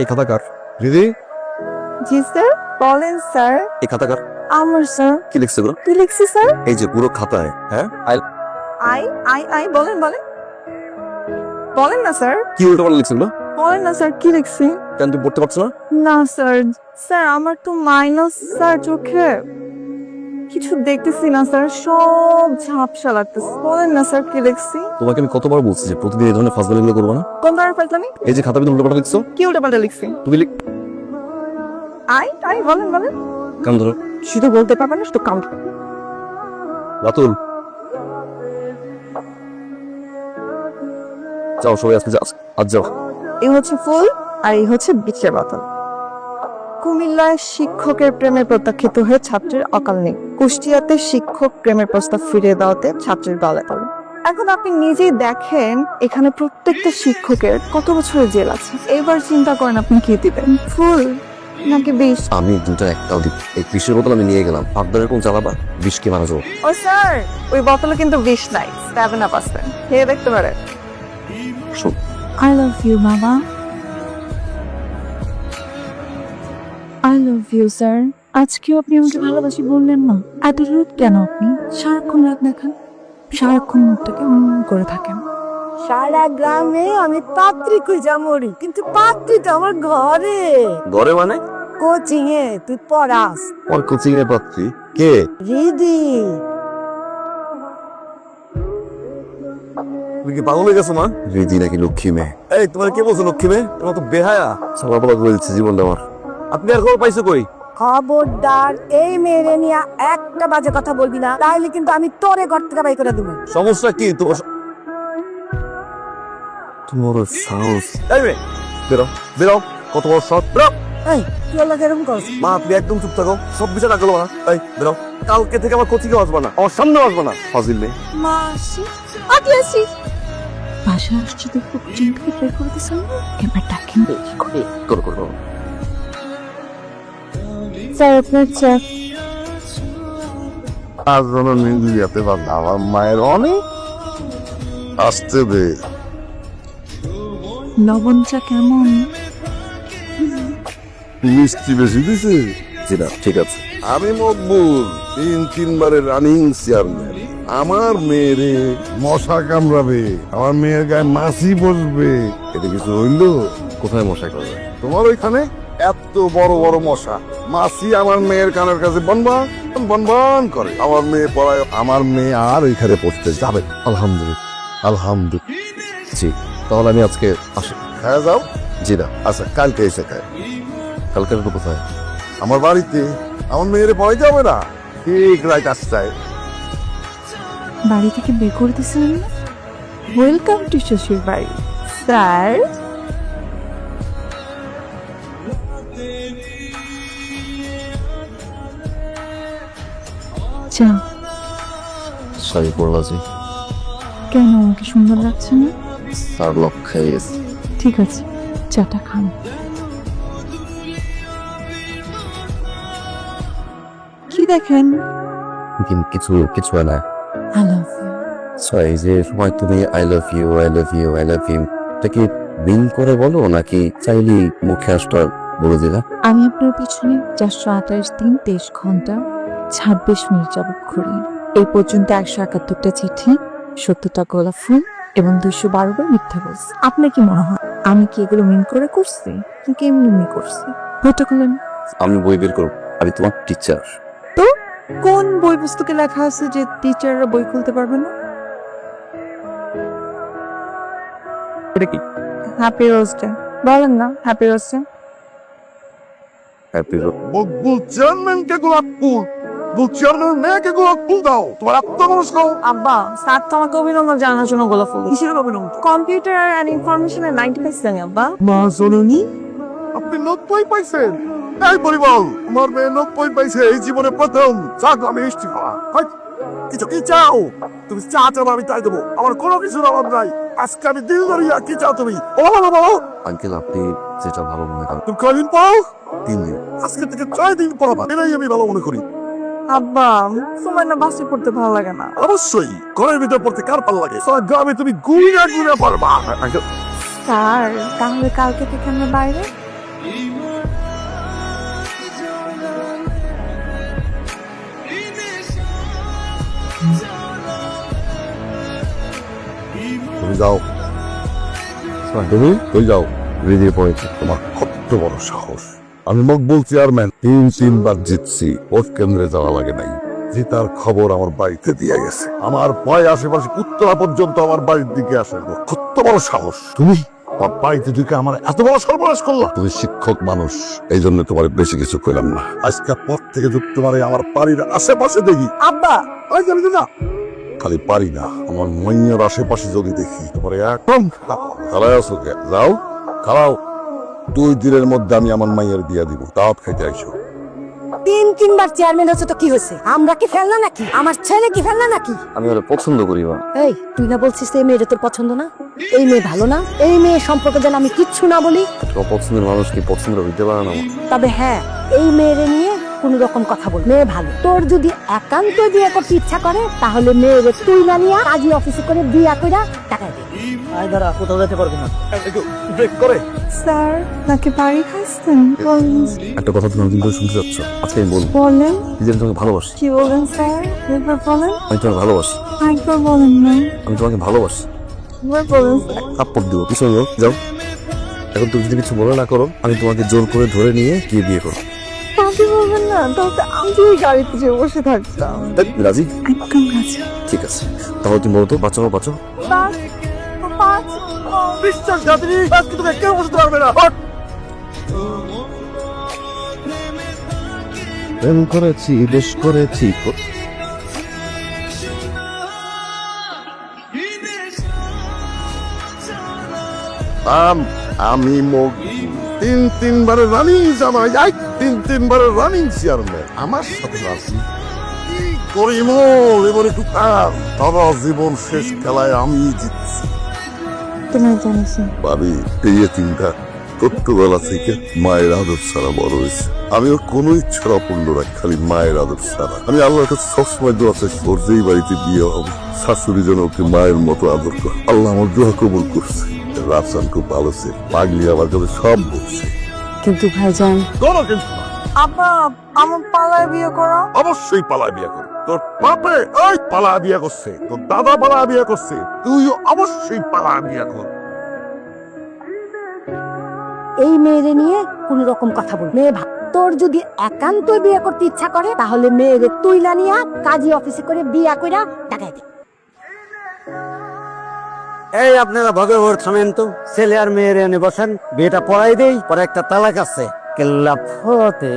এই খাতা কার দিদি? জি স্যার? বলেন স্যার। এই খাতা কার আমার স্যার। কি লিখছে এগুলো? কি লিখছি স্যার? এই যে পুরো খাতায় হ্যাঁ? আই আই আই আই বলেন বলেন। বলেন না স্যার। কি উল্টো পাল্টা লিখছে বলেন না স্যার কি লিখছি? কেন তুমি পড়তে পারছ না? না স্যার। স্যার আমার তো মাইনাস স্যার চোখে। কিছু দেখতেছি না স্যার। সব ঝাপসা লাগতেছে। বলেন না স্যার কি লিখছি তোমাকে আমি কতবার বলছি যে প্রতিদিন এই ধরনের ফাজলামিগুলো করব না? কোন ধরনের ফাইজলামি এই যে খাতা উল্টোপাল্টা লিখছো? কি লিখছি? তুমি লিখ আই আই বলেন বলেন। কান ধরো। শুধু বলতে না শুধু কাউন্ট রাতুল। যাও সবাই আজকে আজ যাও। এই হচ্ছে ফুল আর এই হচ্ছে বিচের বোতল। কুমিল্লায় শিক্ষকের প্রেমে প্রত্যাখ্যাত হয়ে ছাত্রের অকাল নেই। কুষ্টিয়াতে শিক্ষক প্রেমের প্রস্তাব ফিরিয়ে দেওয়াতে ছাত্রের গলে পড়ে এখন আপনি নিজেই দেখেন এখানে প্রত্যেকটা শিক্ষকের কত বছরের জেল আছে। এবার চিন্তা করেন আপনি কি দিবেন? ফুল নাকি বিষ? আমি দুটো একটাও দিব এই বিষের বোতল আমি নিয়ে গেলাম। আপনাদের কোন চালাবা? বিষকে মারা যাব ও? স্যার ওই বোতলে কিন্তু বিষ নাই। সেভেন আপ আছে। খেয়ে দেখতে পারে শোন। I love you, I love you, sir. আজকেও আপনি আমাকে ভালোবাসি বললেন না। এত রূপ কেন আপনি? সারাক্ষণ রাগ দেখান। সারাক্ষণ মুখটাকে উম করে থাকেন। সারা গ্রামে আমি পাত্রী খুঁজা মরি কিন্তু পাত্রী তো আমার ঘরে। ঘরে মানে? কোচিং এ তুই পড়াস। ওর কোচিং এর পাত্রী? কে? রিদি। তুমি কি পাগল হয়ে গেছো মা? রিদি নাকি লক্ষ্মী মেয়ে? এই তোমার কে বলছো লক্ষ্মী মেয়ে? তোমার তো বেহায়া। সালা বলা জীবনটা আমার। আপনি আর খবর পাইছো কই? খবরদার এই মেয়েরে নিয়ে একটা বাজে কথা বলবি না তাইলে কিন্তু আমি তোরে ঘর থেকে বাই করে দেবো। সমস্যা কি? তোমার স- তোমার সাহস। এই মেয়ে বেরো বেরো কত বড় সৎ বেরো। এই তুই আল্লাহ এরকম করছ মা তুমি একদম চুপ থাকো সব বিষয় রাখল না এই বেরো। কালকে থেকে আমার কোচিংয়ে আসবে না আমার সামনে আসবে না। ফাজিল মেয়ে। আসি। বাসা আসছে এবার ডাকেন বেশি করে। করো করো করো। স্যার আপনার চা আর যেন নিন্দু যেতে পারলাম আমার মায়ের অনেক আসতে দে। লবণ চা কেমন? মিষ্টি বেশি দিছে? জি না ঠিক আছে। আমি মকবুল তিন তিনবারের রানিং চেয়ারম্যান। আমার মেয়েরে মশা কামড়াবে আমার মেয়ের গায়ে মাছি বসবে। এটা কিছু হইল? কোথায় মশাই করবে? তোমার ওইখানে এত বড় বড় মশা। মাসি আমার মেয়ের কানের কাছে বনবান বনবান করে। আমার মেয়ে পড়ায় আমার মেয়ে আর ওইখানে পড়তে যাবে। আলহামদুলিল্লাহ আলহামদুলিল্লাহ। জি তাহলে আমি আজকে আসি। খায় যাও। জি না। আচ্ছা কালকে এসে খায়। কালকে তো কোথায়? আমার বাড়িতে। আমার মেয়েরে ভয় যাবে না। ঠিক রাইট আসছে বাড়ি থেকে বের করে দিয়েছিলেন ওয়েলকাম টু শ্বশুর বাড়ি। স্যার? চা শাড়ি জি কেন আমাকে সুন্দর লাগছে না? স্যার লক্ষ্যে গেছে। ঠিক আছে চাটা খান। কি দেখেন? কিন্তু কিছু কিছু না। আই লাভ ইউ যে সময় তুমি I love you I love you I love you এটা কি বিন করে বলো নাকি চাইলেই মুখে আসটা বলে দিলা আমি আপনার পিছনে চারশো আঠাশ দিন তেইশ ঘণ্টা ছাব্বিশ মিনিট যাবত ঘুরি। এই পর্যন্ত একশো একাত্তরটা চিঠি সত্তরটা গোলাপ ফুল এবং দুইশো বারো বার মিথ্যা বলছি। আপনার কি মনে হয়? আমি কি এগুলো মিন করে করছি? নাকি এমনি এমনি করছি? বইটা আমি বই বের করব। আমি তোমার টিচার কোন বই পুস্তকে লেখা আছে যে টিচাররা বই খুলতে পারবে না? এটা কি? Happy rose day. বলেন না হ্যাপি রোজ ডে। মকবুল চেয়ারম্যানকে গোলাপ ফুল বল চেয়ারম্যান মেয়েকে গোলাপ ফুল দাও তোমার আত্মমনস খাও আব্বা স্যার তো আমাকে অভিনন্দন জানার জন্য গোলাপ ফুল কিসের অভিনন্দন? কম্পিউটার অ্যান্ড ইনফরমেশনের নাইনটি পার্সেন্ট আব্বা। মা জননী আপনি নব্বই পাইছেন। এই পরিবার তোমার মেয়ে নব্বই পাইছে এই জীবনে প্রথম চাক আমি মিষ্টি খাওয়া কিছু কি চাও? তুমি চা চাও আমি তাই দেবো। আমার কোনো কিছুর অভাব নাই। আজকে আমি দিল ধরিয়া কি চাও তুমি? ও বাবা বাবা আঙ্কেল আপনি যেটা ভালো মনে করেন তুমি কয়দিন পাও তিন দিন। আজকে থেকে ছয় দিন পড়াবা এটাই আমি ভালো মনে করি। আব্বা তোমার না বাসে পড়তে ভালো লাগে না। অবশ্যই ঘরের ভিতর পড়তে কার ভালো লাগে? সারা গ্রামে তুমি গুইনা পারবা আগে- স্যার তাহলে কালকে থেকে আমরা বাইরে? তুমি যাও। তুমি ওই যাও। রেডিও পয়েন্টে তোমার কত বড় সাহস। আমি মকবুল চেয়ারম্যান তিন তিনবার জিতছি। ভোট কেন্দ্রে যাওয়া লাগে নাই। জিতার খবর আমার বাড়িতে দিয়ে গেছে। আমার ভয় আশেপাশে উত্তরা পর্যন্ত আমার বাড়ির দিকে আসে। কত বড় সাহস। তুমি বাড়িতে ঢুকে আমার এত বড় সর্বনাশ করলা। তুমি শিক্ষক মানুষ এই জন্য তোমার বেশি কিছু কইলাম না। আজকের পর থেকে যদি তোমার আমার বাড়ির আশেপাশে দেখি। আব্বা! ওই যাবি না খালি পারি না। আমার মইয়ার আশেপাশে যদি দেখি তোমার একদম খালায় আসো যাও। খালাও দুই দিনের মধ্যে আমি আমার মাইয়ের বিয়া দিব। দাওয়াত খাইতে আইসো। তিন তিনবার চেয়ারম্যান হচ্ছে তো কি হয়েছে? আমরা কি ফেলনা নাকি? আমার ছেলে কি ফেলনা নাকি? আমি ওরা পছন্দ করি বা এই তুই না বলছিস এই মেয়েটা তোর পছন্দ না? এই মেয়ে ভালো না? এই মেয়ে সম্পর্কে যেন আমি কিচ্ছু না বলি। অপছন্দের পছন্দের মানুষ কি পছন্দ হইতে পারে না তবে হ্যাঁ এই মেয়েরে নিয়ে কোন রকম কথা বল মেয়ে ভালো। তোর যদি একান্ত বিয়ে করতে ইচ্ছা করে তাহলে মেয়েরে তুই না নিয়ে কাজী অফিসে করে বিয়া কইরা টাকা দে। আয় দাঁড়া কোথাও যেতে পারব না। ব্রেক করে। স্যার নাকি বাড়ি খাইছেন একটা কথা তুমি ধরে শুনতে যাচ্ছ আজকে আমি বলব। বলেন। যে তোমাকে ভালোবাসি। কি বলেন স্যার? একবার বলেন। আমি তোমাকে ভালোবাসি। একবার বলেন না আমি তোমাকে ভালোবাসি। একবার বলেন স্যার। থাপ্পড় দিব। পিছনে যাও, এখন তুমি যদি কিছু মনে না করো আমি তোমাকে জোর করে ধরে নিয়ে গিয়ে বিয়ে করো বলবেন না তাহলে আমি ওই গাড়িতে যে বসে থাকতাম। রাজি? একদম কাছে ঠিক আছে। তাহলে তুমি বলো তো বাঁচাও বাঁচাও। পাঁচ পাঁচ বিশ্বাস যাত্রী আজকে তোকে কেউ বুঝতে পারবে না। প্রেম করেছি বেশ করেছি আমি মগ। তিন তিনবারের রানিং জামাই যাই তিন তিনবারের রানিং চেয়ারম্যান আমার সাথে রাজি করিমল এবার একটু কার তারা জীবন শেষ খেলায় আমি জিতছি। তোমার জানিস ভাবি এই তিনটা ছোট্টবেলা থেকে মায়ের আদর ছাড়া বড় হয়েছে। আমি ওর কোনো ইচ্ছার অপূর্ণ রাখ খালি মায়ের আদর ছাড়া। আমি আল্লাহর কাছে সবসময় দোয়া চাই ওর যেই বাড়িতে বিয়ে হবে শাশুড়ি যেন ওকে মায়ের মতো আদর করে। আল্লাহ আমার দোয়া কবুল করছে। রাফসান খুব ভালো পাগলি আমার কাছে সব বলছে। কিন্তু ভাইজান করো কিন্তু না। আপা আমার পালায় বিয়ে করো। অবশ্যই পালা বিয়ে কর। তোর বাপে ওই পালা বিয়ে করছে। তোর দাদা পালা বিয়ে করছে। তুইও অবশ্যই পালা বিয়ে কর। এই মেয়েরে নিয়ে কোন রকম কথা বল। মেয়ে ভা- তোর যদি একান্ত বিয়ে করতে ইচ্ছা করে তাহলে মেয়েরে তুই না নিয়ে কাজী অফিসে করে বিয়া কইরা টাকা দে। এই আপনারা ভগবর শোনেন তো, ছেলে আর মেয়ের এনে বসেন, বিয়েটা পড়াই দেই, পরে একটা তালাক আছে। কেল্লা ফতে